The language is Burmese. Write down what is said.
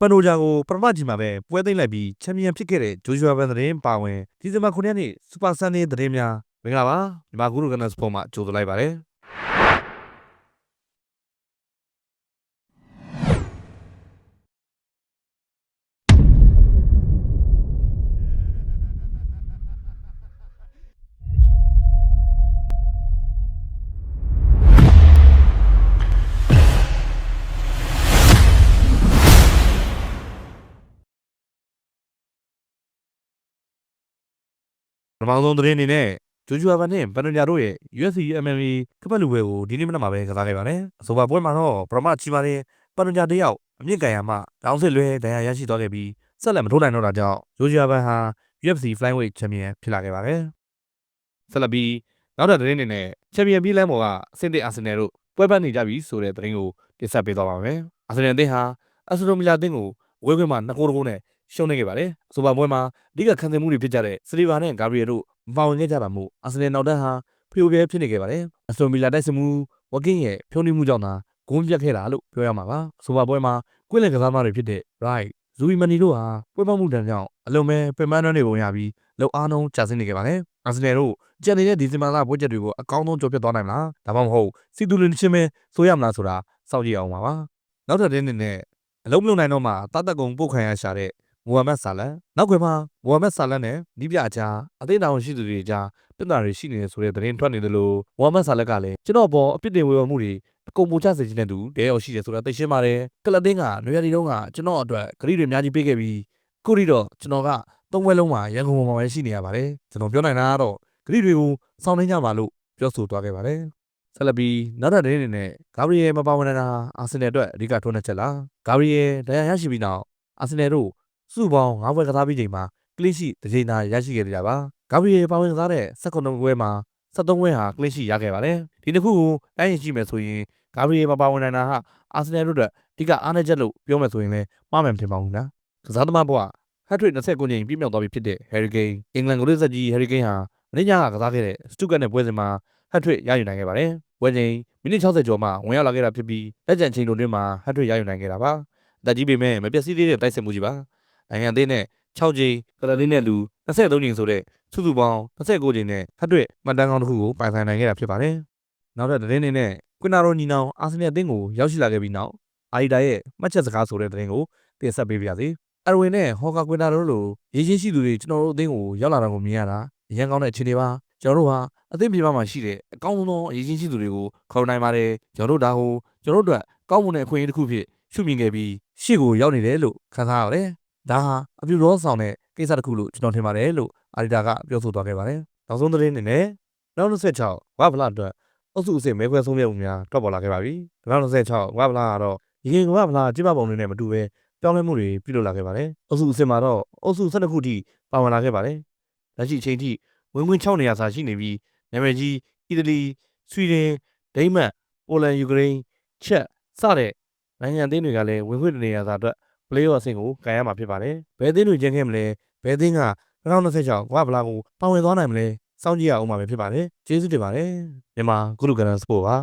ပန်နိုဂျာကိုပထမကြီးမှာပဲပွဲသိမ်းလိုက်ပြီးချန်ပီယံဖြစ်ခဲ့တဲ့ဂျိုဂျွာဘန်သတင်းပါဝင်ဒီဇင်ဘာ9ရက်နေ့စူပါဆန်ဒေးသတင်းများမင်္ဂလာပါမြန်မာဂုရုကနစပေါ်မှာကြိုဆိုလိုက်ပါတယ် ပထမဆုံးသတင်းအနေနဲ့ဂျိုဂျွာဘန်နဲ့ပန်နိုဂျာတို့ရဲ့ UFC MMA ကပတ်လူပွဲကိုဒီနေ့မနက်မှာပဲကစားခဲ့ပါတယ်အဆိုပါပွဲမှာတော့ပထမချီပါတဲ့ပန်နိုဂျာတယောက်အမြင့်ကန်ရမှတောင်းစစ်လွဲဒဏ်ရာရရှိသွားခဲ့ပြီးဆက်လက်မထိုးနိုင်တော့တာကြောင့်ဂျိုဂျွာဘန်ဟာ UFC Flyweight Champion ဖြစ်လာခဲ့ပါတယ်ဆက်လက်ပြီးနောက်ထပ်သတင်းအနေနဲ့ချန်ပီယံပြည်လမ်းပေါ်ကအဆင့်တစ်အာဆင်နယ်တို့ပွဲပတ်နေကြပြီဆိုတဲ့သတင်းကိုတင်ဆက်ပေးသွားပါမယ်အာဆင်နယ်အသင်းဟာအက်စတိုမီလာအသင်းကိုဝဲခွင့်မှာ2ဂိုးတဂိုးနဲ့ ရှုံးနေခဲ့ပါတယ်အဆိုပါပွဲမှာအဓိကခံစားမှုတွေဖြစ်ကြတဲ့စလီဗာနဲ့ဂါဘရီယယ်တို့မပါဝင်ခဲ့ကြတာမို့အာဆင်နယ်နောက်တန်းဟာဖျို့ဖျဲဖြစ်နေခဲ့ပါတယ်အက်စတိုမီလာတိုက်စစ်မှုဝကင်းရဲ့ဖြုံးနှိမှုကြောင့်သာဂုံးပြတ်ခဲ့တာလို့ပြောရမှာပါအဆိုပါပွဲမှာကွင်းလင်ကစားသမားတွေဖြစ်တဲ့ right ဇူဝီမနီတို့ဟာပွဲပေါက်မှုတန်းကြောင့်အလုံးမဲ့ပင်ပန်းနှွမ်းနေပုံရပြီးလောက်အားလုံးကျဆင်းနေခဲ့ပါတယ်အာဆင်နယ်တို့ကြံနေတဲ့ဒီဇင်ဘာလပွဲချက်တွေကိုအကောင်းဆုံးကျော်ပြတ်သွားနိုင်မလားဒါမှမဟုတ်စီတူလင်ချင်းပဲဆိုရမလားဆိုတာစောင့်ကြည့်အောင်ပါပါနောက်ထပ်တင်းနေနဲ့အလုံးမလုံးနိုင်တော့မှတာတက်ကုံပို့ခံရရှာတဲ့ မိုဟာမက်ဆာလန်နောက်ခွင်မှာမိုဟာမက်ဆာလန်နဲ့နီးပြအကြားအသိတောင်ရှိသူတွေအကြားပြဿနာတွေရှိနေတယ်ဆိုတဲ့သတင်းထွက်နေတယ်လို့မိုဟာမက်ဆာလက်ကလည်းကျွန်တော်ပေါ်အပြစ်တင်ဝေဖန်မှုတွေအကုန်ပိုချစေခြင်းတဲ့သူတဲရောက်ရှိတယ်ဆိုတာသိရှင်းပါတယ်ကလပ်တင်းကနွေရာသီတုန်းကကျွန်တော်အတွက်ဂရီတွေအများကြီးပေးခဲ့ပြီးခုထိတော့ကျွန်တော်ကသုံးဝဲလုံးမှာရန်ကုန်မှာပဲရှိနေရပါတယ်ကျွန်တော်ပြောနိုင်တာကတော့ဂရီတွေကိုစောင့်နေကြပါလို့ပြောဆိုသွားခဲ့ပါတယ်ဆက်လက်ပြီးနောက်ထပ်သတင်းအနေနဲ့ဂါဘရီယယ်မပါဝင်တာအာဆင်နယ်အတွက်အဓိကထိုးနှက်ချက်လားဂါဘရီယယ်ဒဏ်ရာရရှိပြီးနောက်အာဆင်နယ်တို့ စုပေါင်း၅ဘွဲကစားပြီးချိန်မှာကလစ်ရှိတစ်ချိန်သာရရှိခဲ့ကြတာပါဂါဘရီယယ်ပါဝင်ကစားတဲ့16ဘွဲမှာ73ဘွဲဟာကလစ်ရှိရခဲ့ပါတယ်ဒီတစ်ခုကိုတိုင်းရင်ရှိမယ်ဆိုရင်ဂါဘရီယယ်မပါဝင်နိုင်တာဟာအာဆင်နယ်တို့အတွက်အဓိကအားနည်းချက်လို့ပြောမယ်ဆိုရင်လည်းမှားမယ်မထင်ပါဘူးနော်ကစားသမားဘဝဟတ်ထရစ်29ကြိမ်ပြည့်မြောက်သွားပြီဖြစ်တဲ့ Harry Kane အင်္ဂလန်ကိုရစ်ဆက်ကြီး Harry Kane ဟာမင်းညာကကစားခဲ့တဲ့စတုကတ်နဲ့ပွဲစဉ်မှာဟတ်ထရစ်ရယူနိုင်ခဲ့ပါတယ်။ပွဲချိန်မိနစ်60ကျော်မှဝင်ရောက်လာခဲ့တာဖြစ်ပြီးလက်ကျန်ချိန်တွင်းမှာဟတ်ထရစ်ရယူနိုင်ခဲ့တာပါ။အသက်ကြီးပေမဲ့မပျက်စီးသေးတဲ့တိုက်စစ်မှုကြီးပါ။ နိုင်ငံသေးနဲ့6ကြိမ်ကလတင်းနဲ့လူ23ကြိမ်ဆိုတဲ့စုစုပေါင်း29ကြိမ်နဲ့ဟတ်ထရစ်မှတ်တမ်းကောင်းတစ်ခုကိုပိုင်ဆိုင်နိုင်ခဲ့တာဖြစ်ပါတယ်။နောက်ထပ်သတင်းတွေနဲ့ကွင်နာရိုညီနောင်အာဆင်နယ်အသင်းကိုရောက်ရှိလာခဲ့ပြီးနောက်အာရီတာရဲ့မှတ်ချက်စကားဆိုတဲ့သတင်းကိုတင်ဆက်ပေးပါရစေ။အရဝင်းနဲ့ဟော်ကာကွင်နာရိုလိုရည်ချင်းရှိသူတွေကျွန်တော်တို့အသင်းကိုရောက်လာတာကိုမြင်ရတာအရန်ကောင်းတဲ့အခြေအနေပါကျွန်တော်တို့ဟာအသင်းပြေပမှာရှိတဲ့အကောင်းဆုံးသောအရေးချင်းရှိသူတွေကိုခေါ်နိုင်ပါတယ်ကျွန်တော်တို့ဒါဟိုကျွန်တော်တို့အတွက်ကောင်းမွန်တဲ့အခွင့်အရေးတစ်ခုဖြစ်ရှုမြင်ခဲ့ပြီးရှေ့ကိုရောက်နေတယ်လို့ခံစားရတယ် ဒါဟာအပြူရောဆောင်တဲ့ကိစ္စတစ်ခုလို့ကျွန်တော်ထင်ပါတယ်လို့အာရီတာကပြောဆိုသွားခဲ့ပါတယ်နောက်ဆုံးသတင်းအနေနဲ့နောက်26ဝါဗလာအတွက်အုပ်စုအစစ်မဲခွဲဆုံးဖြတ်မှုများထွက်ပေါ်လာခဲ့ပါပြီနောက်26ဝါဗလာကတော့ဒီကင်ဝါဗလာကျင်းပပုံတွေနဲ့မတူဘဲပြောင်းလဲမှုတွေပြုလုပ်လာခဲ့ပါတယ်အုပ်စုအစစ်မှာတော့အုပ်စု12ခုထိပါဝင်လာခဲ့ပါတယ်လက်ရှိအချိန်ထိဝင်ဝင်6နေရာစာရှိနေပြီးနာမည်ကြီးအီတလီဆွီဒင်ဒိန်းမတ်ပိုလန်ယူကရိန်းချက်စတဲ့နိုင်ငံအသင်းတွေကလည်းဝင်ခွင့်နေရာစာအတွက် play off အဆင့်ကိုကန်ရမှာဖြစ်ပါတယ်ဘယ်အသင်းတွေကျင်းခဲ့မလဲဘယ်အသင်းက2026ကမ္ဘာဗလာကိုပါဝင်သွားနိုင်မလဲစောင့်ကြည့်ရအောင်မှာပဲဖြစ်ပါတယ်ကျေးဇူးတင်ပါတယ်မြန်မာကုလူကန်စပို့ပါ